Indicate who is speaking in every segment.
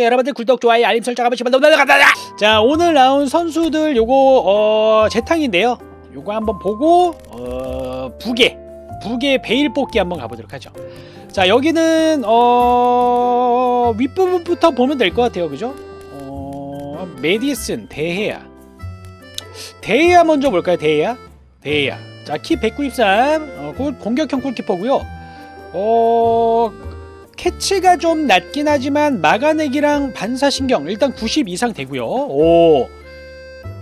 Speaker 1: 여러분들 구독, 좋아요, 알림 설정 한 번씩만 너무 감사합니다. 자 오늘 나온 선수들 요거 어, 재탕인데요. 요거 한번 보고 어, 부계 부계 베일 뽑기 한번 가보도록 하죠. 자 여기는 어, 윗부분부터 보면 될 것 같아요, 그죠? 어, 메디슨 대해야 대해야 먼저 볼까요, 대해야 대해야. 자 키 193 어, 골- 공격형 골키퍼고요. 어 캐치가 좀 낮긴 하지만 막아내기랑 반사신경 일단 90 이상 되고요. 오.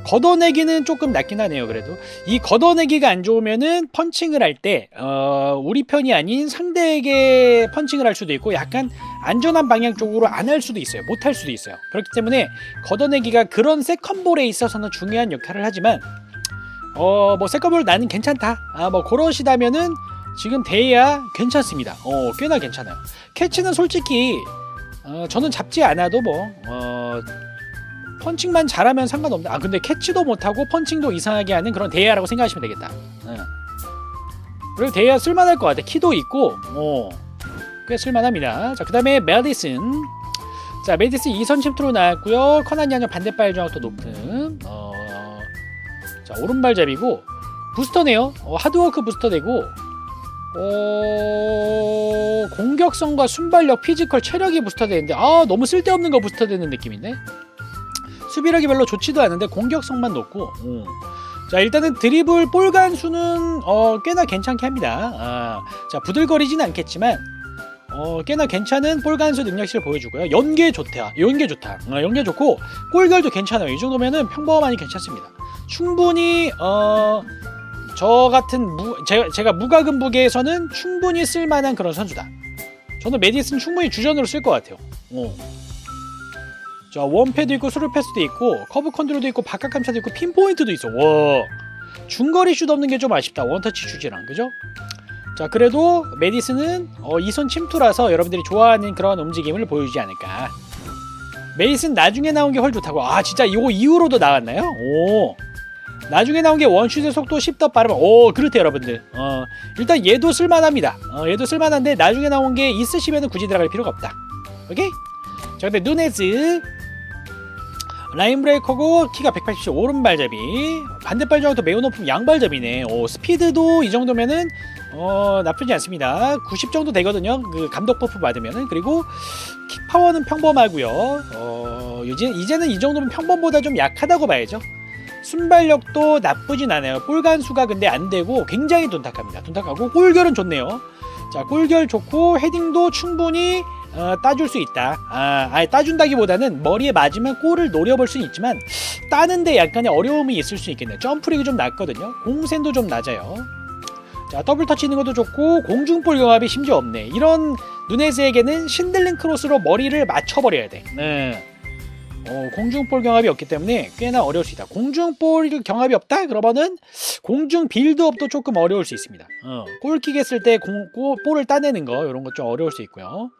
Speaker 1: 걷어내기는 조금 낮긴 하네요. 그래도 이 걷어내기가 안 좋으면은 펀칭을 할때 어, 우리 편이 아닌 상대에게 펀칭을 할 수도 있고 약간 안전한 방향 쪽으로 안 할 수도 있어요. 못 할 수도 있어요. 그렇기 때문에 걷어내기가 그런 세컨볼에 있어서는 중요한 역할을 하지만 어뭐 세컨볼 나는 괜찮다. 아뭐 그러시다면은 지금 대야 괜찮습니다. 어 꽤나 괜찮아요. 캐치는 솔직히 어, 저는 잡지 않아도 뭐 어, 펀칭만 잘하면 상관없다. 아 근데 캐치도 못하고 펀칭도 이상하게 하는 그런 대야라고 생각하시면 되겠다. 어. 그리고 대야 쓸만할 것 같아. 키도 있고 어, 꽤 쓸만합니다. 자 그다음에 메디슨. 자 메디슨 2선 침투로 나왔고요. 커난 양념 반대발 정확도 높은. 어, 자 오른발잡이고 부스터네요. 어, 하드워크 부스터 되고 어... 공격성과 순발력, 피지컬, 체력이 부스터되는데 아 너무 쓸데없는 거 부스터되는 느낌인데 수비력이 별로 좋지도 않은데 공격성만 높고. 어. 자 일단은 드리블 볼 간 수는 어, 꽤나 괜찮게 합니다. 아, 자 부들거리진 않겠지만 어, 꽤나 괜찮은 볼 간수 능력치를 보여주고요. 연계 좋다 연계 좋다. 어, 연계 좋고 골결도 괜찮아요. 이 정도면은 평범하니 괜찮습니다. 충분히 어, 저 같은 무, 제가, 제가 무과금 부계에서는 충분히 쓸만한 그런 선수다. 저는 메디슨 충분히 주전으로 쓸 것 같아요. 어. 자 원패도 있고 스루 패스도 있고 커브 컨트롤도 있고 바깥 감차도 있고 핀 포인트도 있어. 와 중거리 슛 없는 게 좀 아쉽다. 원터치 슛이랑 그죠? 자 그래도 메디슨은 어, 이선 침투라서 여러분들이 좋아하는 그런 움직임을 보여주지 않을까. 메디슨 나중에 나온 게헐 좋다고. 아 진짜 이거 이후로도 나왔나요? 오. 나중에 나온 게 원슛의 속도 10더 빠르면 오 그렇대요 여러분들. 어 일단 얘도 쓸만합니다. 어 얘도 쓸만한데 나중에 나온 게 있으시면 굳이 들어갈 필요가 없다. 오케이? 자 근데 누네즈. 라인 브레이커고 키가 180 오른발잡이. 반대발 정도 매우 높은 양발잡이네. 오 스피드도 이 정도면은 어 나쁘지 않습니다. 90 정도 되거든요. 그 감독 버프 받으면은. 그리고 킥 파워는 평범하고요. 어 이제 이제는 이 정도면 평범보다 좀 약하다고 봐야죠 순발력도 나쁘진 않아요. 볼간수가 근데 안 되고 굉장히 둔탁합니다. 둔탁하고 골결은 좋네요. 자, 골결 좋고 헤딩도 충분히 어, 따줄 수 있다. 아, 아예 따준다기보다는 머리에 맞으면 골을 노려볼 수는 있지만 따는데 약간의 어려움이 있을 수 있겠네요. 점프력이 좀 낮거든요. 공센도 좀 낮아요. 자, 더블 터치 있는 것도 좋고 공중볼 경합이 심지어 없네. 이런 누네즈에게는 신들링 크로스로 머리를 맞춰버려야 돼. 네. 어, 공중볼 경합이 없기 때문에 꽤나 어려울 수 있다. 공중볼 경합이 없다? 그러면은 공중 빌드업도 조금 어려울 수 있습니다. 어, 골킥 했을 때 공, 골, 볼을 따내는 거 이런 것좀 어려울 수 있고요.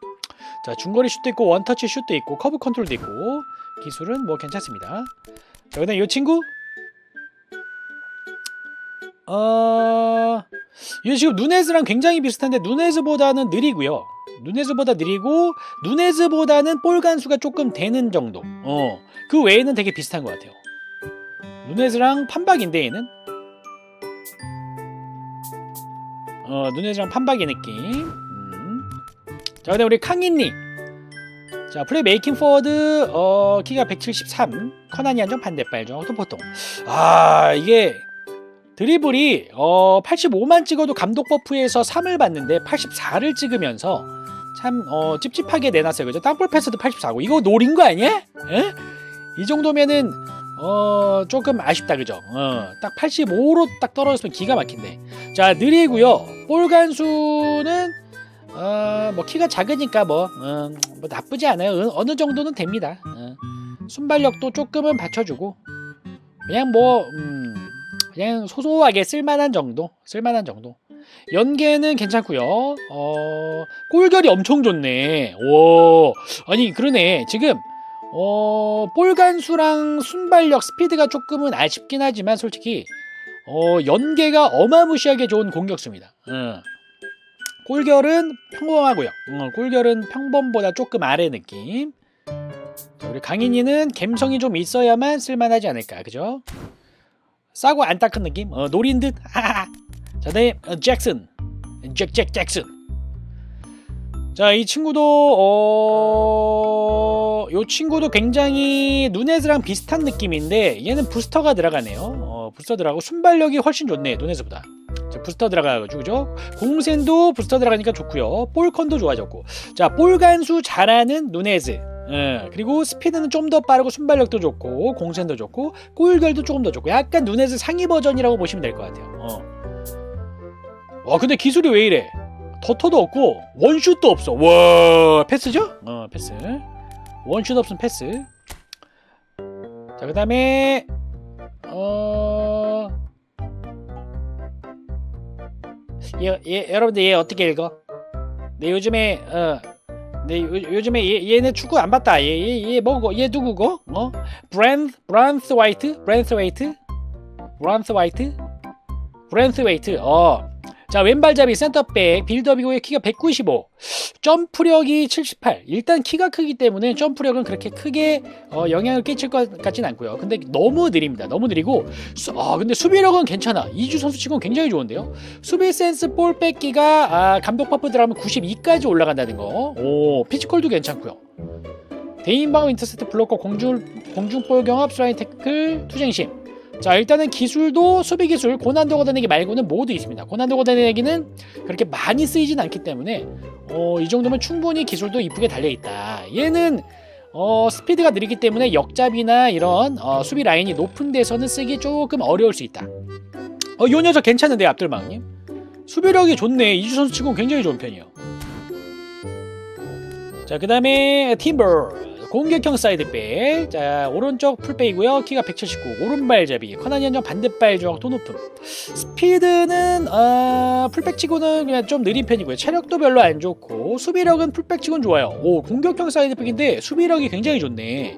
Speaker 1: 자 중거리 슛도 있고 원터치 슛도 있고 커브 컨트롤도 있고 기술은 뭐 괜찮습니다. 자 그다음 이 친구 어... 이 지금 누네즈랑 굉장히 비슷한데 누네즈보다는 느리고요. 누네즈보다 느리고 누네즈보다는 볼 간수가 조금 되는 정도. 어. 그 외에는 되게 비슷한 것 같아요. 누네즈랑 판박인데 얘는. 어, 누네즈랑 판박의 느낌. 음. 자, 그다음 우리 캉인니. 자, 플레이 메이킹 포워드 어, 키가 173. 커나니 안정 반대발 정도 보통. 아, 이게 드리블이 어 85만 찍어도 감독 버프에서 3을 받는데 84를 찍으면서 참 어, 찝찝하게 내놨어요. 그죠? 땅볼 패스도 84고 이거 노린 거 아니야? 에? 이 정도면은 어 조금 아쉽다 그죠? 어 딱 85로 딱 떨어졌으면 기가 막힌데. 자 느리고요. 볼 간수는 어 뭐 키가 작으니까 뭐, 어, 뭐 나쁘지 않아요. 어, 어느 정도는 됩니다. 어. 순발력도 조금은 받쳐주고 그냥 뭐 음, 그냥 소소하게 쓸만한 정도, 쓸만한 정도. 연계는 괜찮고요. 어, 골결이 엄청 좋네. 오, 아니 그러네. 지금 어, 볼간수랑 순발력, 스피드가 조금은 아쉽긴 하지만 솔직히 어, 연계가 어마무시하게 좋은 공격수입니다. 어. 골결은 평범하고요. 어, 골결은 평범보다 조금 아래 느낌. 자, 우리 강인이는 감성이 좀 있어야만 쓸만하지 않을까, 그죠? 싸고 안 닦은 느낌? 어, 노린 듯. 하하. 자, 다음 어, 잭슨, 잭잭 잭슨. 자, 이 친구도 어, 요 친구도 굉장히 누네즈랑 비슷한 느낌인데 얘는 부스터가 들어가네요. 어, 부스터 들어가고 순발력이 훨씬 좋네, 누네즈보다. 자, 부스터 들어가가지고 그죠? 공센도 부스터 들어가니까 좋고요. 볼컨도 좋아졌고. 자, 볼 간수 잘하는 누네즈. 예, 그리고 스피드는 좀 더 빠르고 순발력도 좋고 공센도 좋고 골결도 조금 더 좋고 약간 누네즈 상위 버전이라고 보시면 될 것 같아요. 어. 와 근데 기술이 왜 이래? 더터도 없고 원슛도 없어. 와 패스죠? 어 패스. 원슛 없으면 패스. 자 그다음에 어. 얘, 얘 여러분들 얘 어떻게 읽어? 내 요즘에 어. 내 요, 요즘에 얘, 얘네 축구 안 봤다. 얘 얘 얘 뭐고? 얘 누구고? 어? 브랜드 브란스 화이트? 브랜스 화이트? 브란스 화이트? 브랜스 화이트. 어. 자 왼발잡이 센터백 빌드업이고 키가 195 점프력이 78 일단 키가 크기 때문에 점프력은 그렇게 크게 어, 영향을 끼칠 것 같진 않고요. 근데 너무 느립니다. 너무 느리고 수, 아 근데 수비력은 괜찮아. 이주 선수 치고는 굉장히 좋은데요. 수비 센스 볼 뺏기가 아, 감독 버프 들어가면 92까지 올라간다는 거오 피지컬도 괜찮고요. 대인방어 인터셉트 블로커 공중 공중볼 경합 슬라인 태클 투쟁심 자 일단은 기술도 수비 기술 고난도 걷어내기 말고는 모두 있습니다. 고난도 걷어내기는 그렇게 많이 쓰이진 않기 때문에 어, 이 정도면 충분히 기술도 이쁘게 달려 있다. 얘는 어, 스피드가 느리기 때문에 역잡이나 이런 어, 수비 라인이 높은 데서는 쓰기 조금 어려울 수 있다. 어, 요 녀석 괜찮은데 앞들방님 수비력이 좋네. 이주 선수 치고 굉장히 좋은 편이에요. 자, 그 다음에 팀버 공격형 사이드백. 자 오른쪽 풀백이고요. 키가 179 오른발잡이. 커나니 현정 반대발 조각도 높음. 스피드는 어, 풀백치고는 그냥 좀 느린 편이고요. 체력도 별로 안 좋고 수비력은 풀백치고는 좋아요. 오 공격형 사이드백인데 수비력이 굉장히 좋네.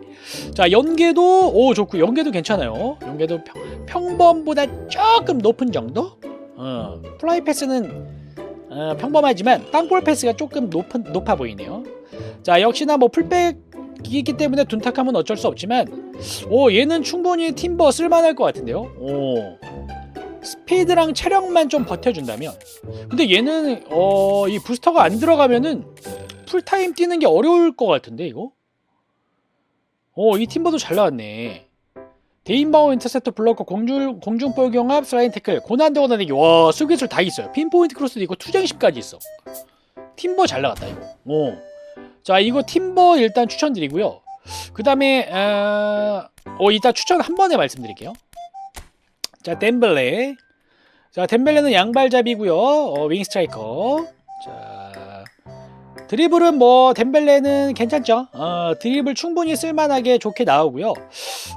Speaker 1: 자 연계도 오 좋고 연계도 괜찮아요. 연계도 평, 평범보다 조금 높은 정도? 어, 플라이 패스는 어, 평범하지만 땅볼 패스가 조금 높은, 높아 보이네요. 자 역시나 뭐 풀백 이기 때문에 둔탁함은 어쩔 수 없지만 오 얘는 충분히 팀버 쓸만할 것 같은데요? 오. 스피드랑 체력만 좀 버텨준다면? 근데 얘는 어 이 부스터가 안 들어가면은 풀타임 뛰는 게 어려울 것 같은데 이거? 어이 팀버도 잘 나왔네. 데인바우 인터셉터 블로커 공중, 공중볼 경합 슬라인 태클 고난도 걷어내기 와 수기술 다 있어요. 핀포인트 크로스도 있고 투쟁십까지 있어. 팀버 잘 나갔다 이거. 오. 자 이거 팀버 일단 추천드리고요. 그 다음에 어, 어 이따 추천 한 번에 말씀드릴게요. 자 덴벨레. 자 덴벨레는 양발잡이고요. 어, 윙 스트라이커. 자 드리블은 뭐 덴벨레는 괜찮죠. 어, 드리블 충분히 쓸만하게 좋게 나오고요.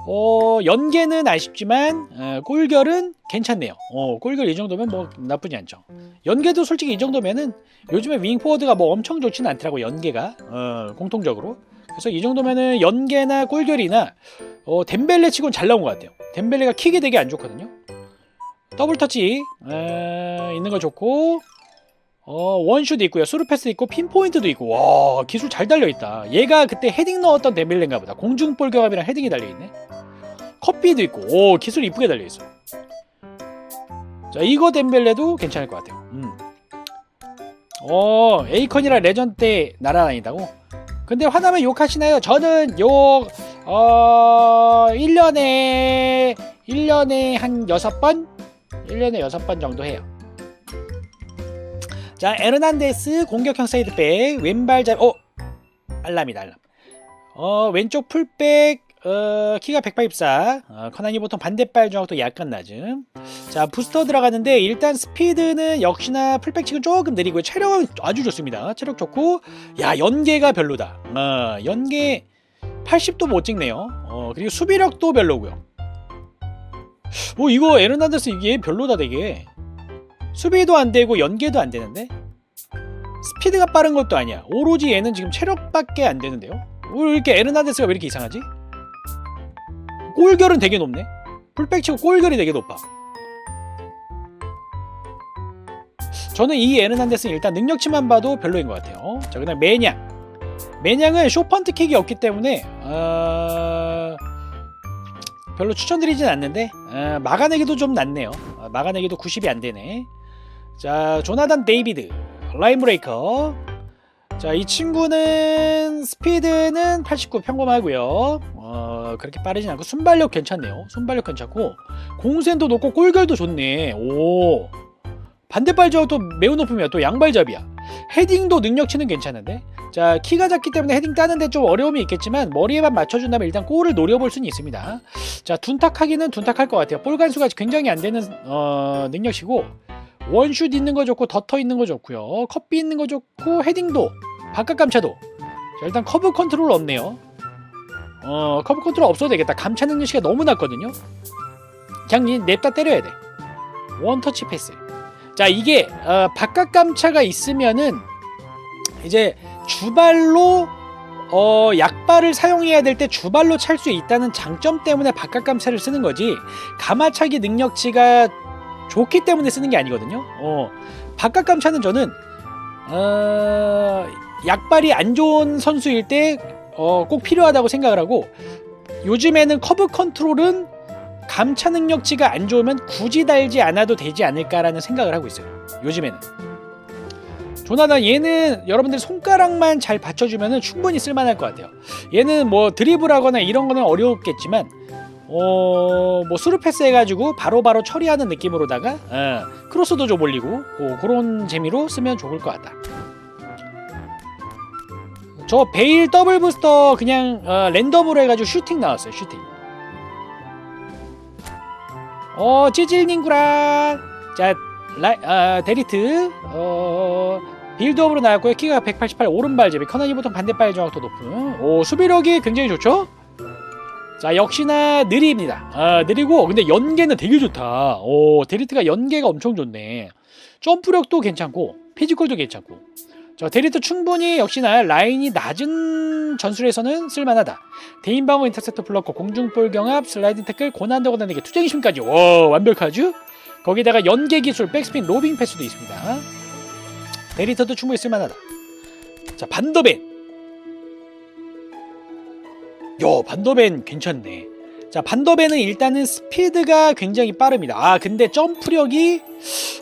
Speaker 1: 어, 연계는 아쉽지만 어, 골결은 괜찮네요. 어, 골결 이 정도면 뭐 나쁘지 않죠. 연계도 솔직히 이 정도면은 요즘에 윙 포워드가 뭐 엄청 좋지는 않더라고 연계가. 어, 공통적으로. 그래서 이 정도면은 연계나 골결이나 어, 덴벨레 치곤 잘 나온 것 같아요. 덴벨레가 킥이 되게 안 좋거든요. 더블 터치 에, 있는 거 좋고 어, 원슛도 있고요. 수루패스 있고 핀포인트도 있고. 와 기술 잘 달려 있다. 얘가 그때 헤딩 넣었던 덴벨레인가 보다. 공중볼 경합이랑 헤딩이 달려 있네. 커피도 있고. 오 기술 이쁘게 달려 있어. 자 이거 덴벨레도 괜찮을 것 같아요. 음. 어 에이컨이랑 레전 때 날아다닌다고? 근데 화나면 욕하시나요? 저는 욕 어... 1년에 1년에 한 6번? 1년에 6번 정도 해요 자 에르난데스 공격형 사이드백. 왼발 잡 어? 알람이다 알람. 어 왼쪽 풀백 어, 키가 184 어, 커나니 보통 반대발 중하고 약간 낮음. 자 부스터 들어가는데 일단 스피드는 역시나 풀백 치고 조금 느리고요 체력은 아주 좋습니다. 체력 좋고 야 연계가 별로다. 어, 연계 80도 못 찍네요. 어, 그리고 수비력도 별로고요. 뭐 이거 에르난데스 이게 별로다 되게 수비도 안 되고 연계도 안 되는데 스피드가 빠른 것도 아니야 오로지 얘는 지금 체력밖에 안 되는데요 왜 이렇게 에르난데스가 왜 이렇게 이상하지? 골결은 되게 높네. 풀백 치고 골결이 되게 높아. 저는 이 에르난데스는 일단 능력치만 봐도 별로인 것 같아요. 자, 그다음 매냥. 매냥은 쇼펀트 킥이 없기 때문에 어... 별로 추천드리진 않는데 어, 막아내기도 좀 낫네요. 어, 막아내기도 90이 안 되네. 자, 조나단 데이비드, 라인 브레이커. 자, 이 친구는 스피드는 89 평범하고요. 어, 그렇게 빠르진 않고 순발력 괜찮네요. 순발력 괜찮고 공센도 높고 골결도 좋네. 오. 반대발 저도 매우 높으면 또 양발잡이야. 헤딩도 능력치는 괜찮은데. 자, 키가 작기 때문에 헤딩 따는데 좀 어려움이 있겠지만 머리에만 맞춰준다면 일단 골을 노려볼 수는 있습니다. 자, 둔탁하기는 둔탁할 것 같아요. 볼 간수가 굉장히 안 되는 어, 능력이고 원슛 있는 거 좋고 더터 있는 거 좋고요. 컵비 있는 거 좋고 헤딩도 바깥 감차도. 자, 일단 커브 컨트롤 없네요. 어, 커브 컨트롤 없어도 되겠다. 감차 능력치가 너무 낮거든요. 그냥 이 냅다 때려야 돼. 원터치 패스. 자, 이게 어, 바깥 감차가 있으면은 이제 주발로 어, 약발을 사용해야 될 때 주발로 찰 수 있다는 장점 때문에 바깥 감차를 쓰는 거지 가마차기 능력치가 좋기 때문에 쓰는 게 아니거든요. 어, 바깥 감차는 저는 어, 약발이 안 좋은 선수일 때 어, 꼭 필요하다고 생각을 하고 요즘에는 커브 컨트롤은 감차 능력치가 안 좋으면 굳이 달지 않아도 되지 않을까라는 생각을 하고 있어요. 요즘에는. 조나단 얘는 여러분들 손가락만 잘 받쳐주면 충분히 쓸만할 것 같아요. 얘는 뭐 드리블하거나 이런 거는 어려웠겠지만 어 뭐 수루 패스 해가지고 바로바로 처리하는 느낌으로다가 어, 크로스도 좀 올리고 어, 그런 재미로 쓰면 좋을 것 같다. 저 베일 더블 부스터 그냥 어, 랜덤으로 해가지고 슈팅 나왔어요 슈팅. 어 찌질닝구랑 자 라이, 아, 데리트. 어 빌드업으로 나왔고요. 키가 188 오른발잡이 커널이 보통 반대발 정확도 높은. 오 수비력이 굉장히 좋죠 자 역시나 느리입니다. 아 느리고 근데 연계는 되게 좋다. 오 데리트가 연계가 엄청 좋네. 점프력도 괜찮고 피지컬도 괜찮고. 자 데리트 충분히 역시나 라인이 낮은 전술에서는 쓸만하다. 대인방어 인터셉터 블럭커 공중볼 경합 슬라이딩 태클 고난도 고난에게 투쟁심까지. 와 완벽하죠? 거기다가 연계 기술 백스핀 로빙 패스도 있습니다. 데리터도 충분히 쓸만하다. 자 반더벤 요 반더벤 괜찮네. 자 반더벤은 일단은 스피드가 굉장히 빠릅니다. 아 근데 점프력이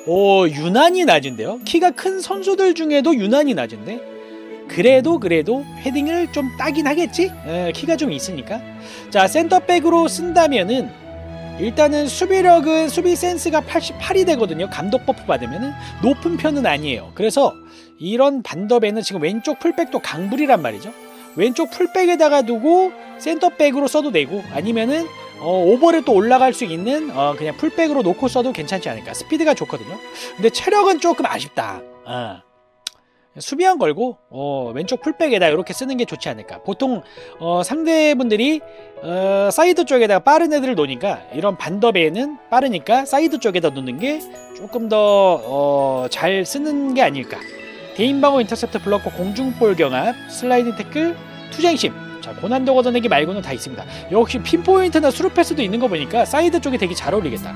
Speaker 1: 오 유난히 낮은데요? 키가 큰 선수들 중에도 유난히 낮은데? 그래도 그래도 헤딩을 좀 따긴 하겠지? 에, 키가 좀 있으니까. 자 센터백으로 쓴다면은 일단은 수비력은 수비 센스가 88이 되거든요 감독 버프 받으면은. 높은 편은 아니에요. 그래서 이런 반더벤은 지금 왼쪽 풀백도 강불이란 말이죠 왼쪽 풀백에다가 두고 센터백으로 써도 되고 아니면은 어, 오버를 또 올라갈 수 있는 어, 그냥 풀백으로 놓고 써도 괜찮지 않을까. 스피드가 좋거든요. 근데 체력은 조금 아쉽다. 어. 수비한 걸고 어, 왼쪽 풀백에다 이렇게 쓰는 게 좋지 않을까. 보통 어, 상대분들이 어, 사이드 쪽에다가 빠른 애들을 놓으니까 이런 반더베는 빠르니까 사이드 쪽에다 놓는 게 조금 더잘 쓰는 게 아닐까 대인방어 인터셉트 블럭커 공중볼 경합 슬라이딩 태클 투쟁심. 자 고난도 걷어내기 말고는 다 있습니다. 역시 핀포인트나 수루 패스도 있는 거 보니까 사이드 쪽에 되게 잘 어울리겠다.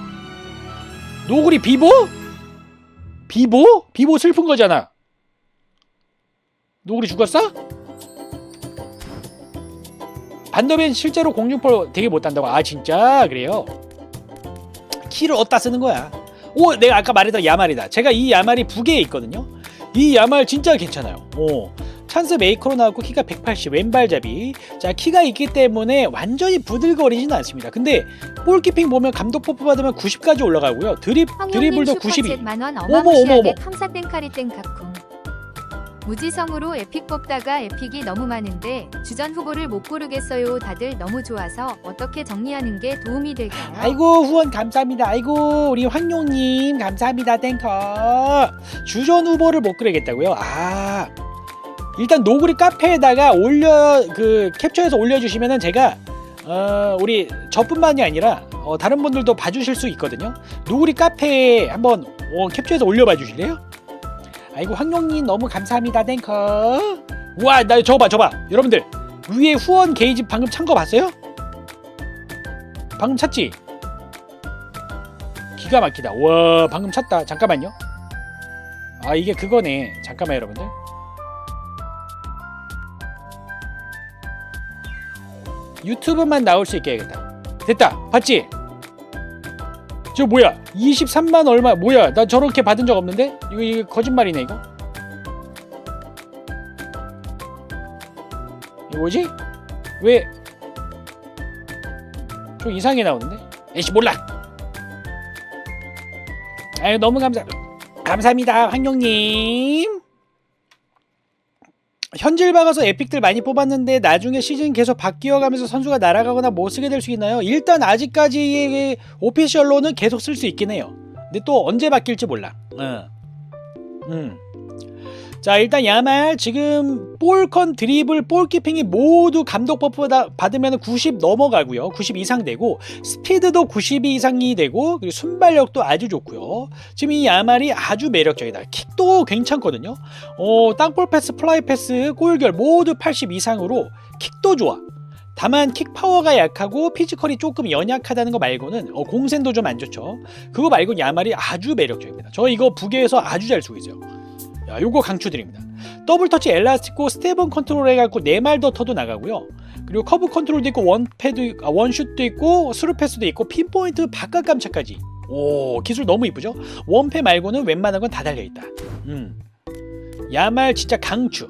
Speaker 1: 노구리 비보? 비보? 비보 슬픈 거잖아. 노구리 죽었어? 반더벤 실제로 공중볼 되게 못한다고? 아 진짜? 그래요? 키를 어디다 쓰는 거야? 오 내가 아까 말했던 야말이다. 제가 이 야말이 북에 있거든요 이 야말 진짜 괜찮아요. 오 찬스 메이커로 나왔고 키가 180 왼발잡이. 자 키가 있기 때문에 완전히 부들거리진 않습니다. 근데 볼키핑 보면 감독 뽀뽀 받으면 90까지 올라가고요. 드립 드리블도 92
Speaker 2: 만원
Speaker 1: 어머, 어머.
Speaker 2: 카리땡 가쿵 무지성으로 에픽 뽑다가 에픽이 너무 많은데 주전 후보를 못 고르겠어요 다들 너무 좋아서 어떻게 정리하는 게 도움이 될까요?
Speaker 1: 아이고 후원 감사합니다. 아이고 우리 황용님 감사합니다. 땡커 주전 후보를 못 그리겠다고요? 아 일단 노구리 카페에다가 올려 그 캡처해서 올려주시면은 제가 어 우리 저뿐만이 아니라 어, 다른 분들도 봐주실 수 있거든요. 노구리 카페에 한번 어, 캡처해서 올려봐 주실래요? 아이고 황용님 너무 감사합니다. 땡커 와나 저거 봐 저거 봐 여러분들 위에 후원 게이지 방금 찬 거 봤어요? 방금 찼지? 기가 막히다. 와, 방금 찼다. 잠깐만요. 아, 이게 그거네. 잠깐만 여러분들. 유튜브만 나올 수 있게 해야겠다. 됐다. 봤지? 저 뭐야? 23만 얼마? 뭐야? 나 저렇게 받은 적 없는데? 이거 이거 거짓말이네 이거. 이거 뭐지? 왜? 좀 이상하게 나오는데? 에이씨 몰라. 아유 너무 감사 감사합니다 황룡님. 현질 박아서 에픽들 많이 뽑았는데 나중에 시즌 계속 바뀌어가면서 선수가 날아가거나 못 쓰게 될 수 있나요? 일단 아직까지 오피셜로는 계속 쓸 수 있긴 해요. 근데 또 언제 바뀔지 몰라. 어. 음. 자 일단 야말 지금 볼컨 드리블 볼키핑이 모두 감독 버프 받으면 90 넘어가고요. 90 이상 되고 스피드도 92 이상이 되고 그리고 순발력도 아주 좋고요. 지금 이 야말이 아주 매력적이다. 킥도 괜찮거든요. 어, 땅볼 패스 플라이 패스 골결 모두 80 이상으로 킥도 좋아. 다만 킥 파워가 약하고 피지컬이 조금 연약하다는 거 말고는 어, 공센도 좀 안 좋죠. 그거 말고 야말이 아주 매력적입니다. 저 이거 부계에서 아주 잘 쓰고 있어요 야, 요거 강추드립니다. 더블 터치 엘라스티코 스테븐 컨트롤 해갖고 네말 더 터도 나가고요. 그리고 커브 컨트롤도 있고 원패도 있- 아, 원슛도 있고 스루 패스도 있고 핀포인트 바깥 감차까지. 오 기술 너무 이쁘죠? 원패 말고는 웬만한 건 다 달려 있다. 음. 야말 진짜 강추.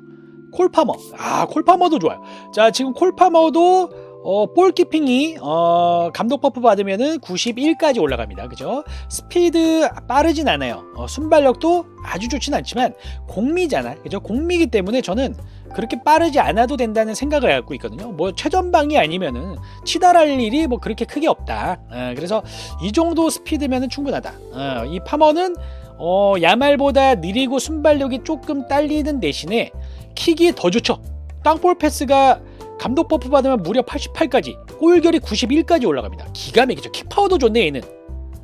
Speaker 1: 콜파머. 아 콜파머도 좋아요. 자 지금 콜파머도 어, 볼키핑이 어, 감독 버프 받으면은 91까지 올라갑니다. 그죠? 스피드 빠르진 않아요. 어, 순발력도 아주 좋진 않지만 공미잖아. 그죠? 공미기 때문에 저는 그렇게 빠르지 않아도 된다는 생각을 갖고 있거든요. 뭐 최전방이 아니면은 치달할 일이 뭐 그렇게 크게 없다. 어, 그래서 이 정도 스피드면은 충분하다. 어, 이 파머는 어, 야말보다 느리고 순발력이 조금 딸리는 대신에 킥이 더 좋죠. 땅볼 패스가 감독 버프 받으면 무려 88까지, 골결이 91까지 올라갑니다. 기가 막히죠. 킥 파워도 좋네 얘는.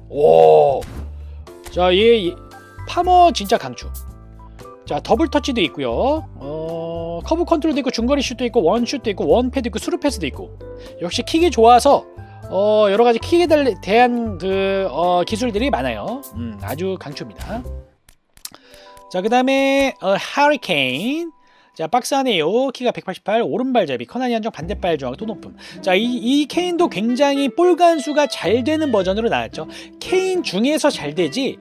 Speaker 1: 오. 자, 얘, 얘 파머 진짜 강추. 자, 더블 터치도 있고요. 어, 커브 컨트롤도 있고 중거리 슛도 있고 원 슛도 있고 원 패도 있고 스루 패스도 있고. 역시 킥이 좋아서 어, 여러 가지 킥에 달- 대한 그 어, 기술들이 많아요. 음, 아주 강추입니다. 자, 그다음에 어, 하리케인. 자 박스 안에 요 키가 188 오른발잡이 커나니 한정 반대발 또 높음 자이 이 케인도 굉장히 볼 간수가 잘 되는 버전으로 나왔죠 케인 중에서 잘 되지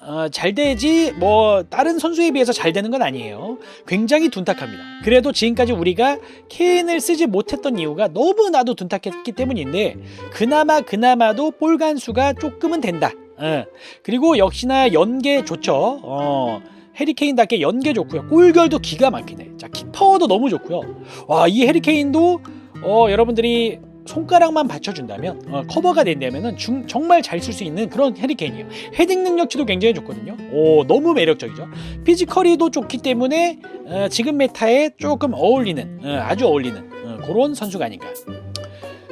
Speaker 1: 어, 잘 되지 뭐 다른 선수에 비해서 잘 되는 건 아니에요 굉장히 둔탁합니다 그래도 지금까지 우리가 케인을 쓰지 못했던 이유가 너무나도 둔탁했기 때문인데 그나마 그나마도 볼 간수가 조금은 된다 어. 그리고 역시나 연계 좋죠 어. 해리케인답게 연계 좋고요. 골결도 기가 막히네. 자, 킥파워도 너무 좋고요. 와, 이 해리케인도 어, 여러분들이 손가락만 받쳐준다면 어, 커버가 된다면은 중- 정말 잘 쓸 수 있는 그런 해리케인이에요. 헤딩 능력치도 굉장히 좋거든요. 오, 너무 매력적이죠. 피지컬이도 좋기 때문에 어, 지금 메타에 조금 어울리는 어, 아주 어울리는 어, 그런 선수가 아닌가.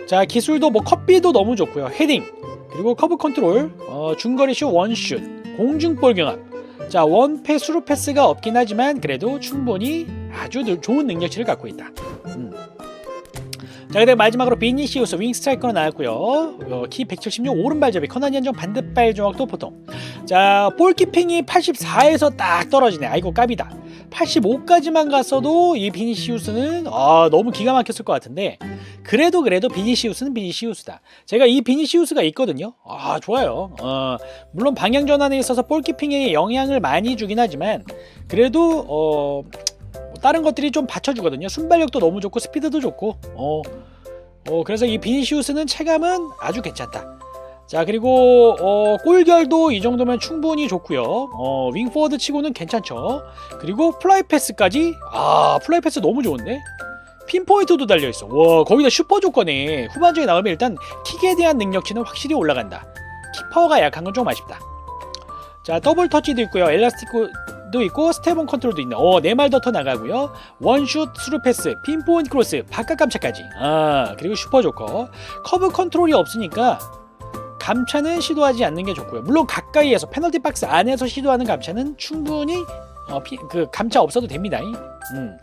Speaker 1: 자, 기술도 뭐 컵비도 너무 좋고요. 헤딩 그리고 커브 컨트롤, 어, 중거리 슛 원슛, 공중볼 경합. 자 원패 수루 패스가 없긴 하지만 그래도 충분히 아주 늘- 좋은 능력치를 갖고 있다. 음. 자 그다음 마지막으로 비니시우스 윙 스트라이커로 나왔고요. 어, 키 176 오른발잡이 커나니 한정 반대발 조각도 보통. 자 볼키핑이 84에서 딱 떨어지네. 아이고 까비다. 85까지만 갔어도 이 비니시우스는 아, 너무 기가 막혔을 것 같은데 그래도 그래도 비니시우스는 비니시우스다. 제가 이 비니시우스가 있거든요. 아 좋아요. 어, 물론 방향 전환에 있어서 볼키핑에 영향을 많이 주긴 하지만 그래도 어, 뭐 다른 것들이 좀 받쳐주거든요. 순발력도 너무 좋고 스피드도 좋고 어, 어, 그래서 이 비니시우스는 체감은 아주 괜찮다. 자 그리고 어, 골결도 이 정도면 충분히 좋고요. 어, 윙포워드 치고는 괜찮죠. 그리고 플라이 패스까지 아 플라이 패스 너무 좋은데 핀포인트도 달려 있어 와 거기다 슈퍼 조건에 후반전에 나오면 일단 킥에 대한 능력치는 확실히 올라간다 킥 파워가 약한 건 좀 아쉽다 자 더블 터치도 있고요 엘라스티크 도 있고 스테본 컨트롤도 있네 어 네말 더터 나가고요 원슛 스루 패스 핀포인트 크로스 바깥 감차까지 아 그리고 슈퍼 조커 커브 컨트롤이 없으니까 감차는 시도하지 않는 게 좋고요 물론 가까이에서 페널티 박스 안에서 시도하는 감차는 충분히 어, 피, 그 감차 없어도 됩니다. 음.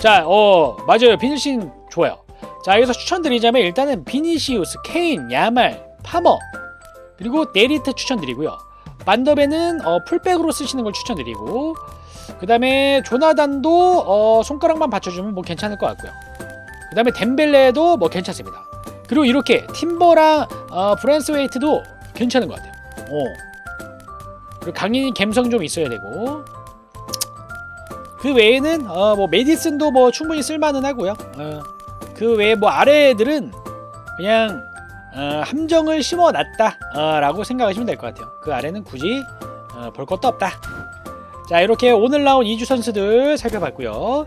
Speaker 1: 자, 어 맞아요. 비니신 좋아요. 자, 여기서 추천드리자면 일단은 비니시우스, 케인, 야말, 파머 그리고 네리트 추천드리고요. 만더베는 어, 풀백으로 쓰시는 걸 추천드리고 그 다음에 조나단도 어, 손가락만 받쳐주면 뭐 괜찮을 것 같고요. 그 다음에 덴벨레도 뭐 괜찮습니다. 그리고 이렇게 팀버랑 어, 브랜스 웨이트도 괜찮은 것 같아요. 어. 그리고 강인이 감성 좀 있어야 되고 그 외에는 어, 뭐 메디슨도 뭐 충분히 쓸만은 하고요. 어, 그 외에 뭐 아래 애들은 그냥 어, 함정을 심어놨다라고 생각하시면 될 것 같아요. 그 아래는 굳이 어, 볼 것도 없다. 자 이렇게 오늘 나온 이주 선수들 살펴봤고요.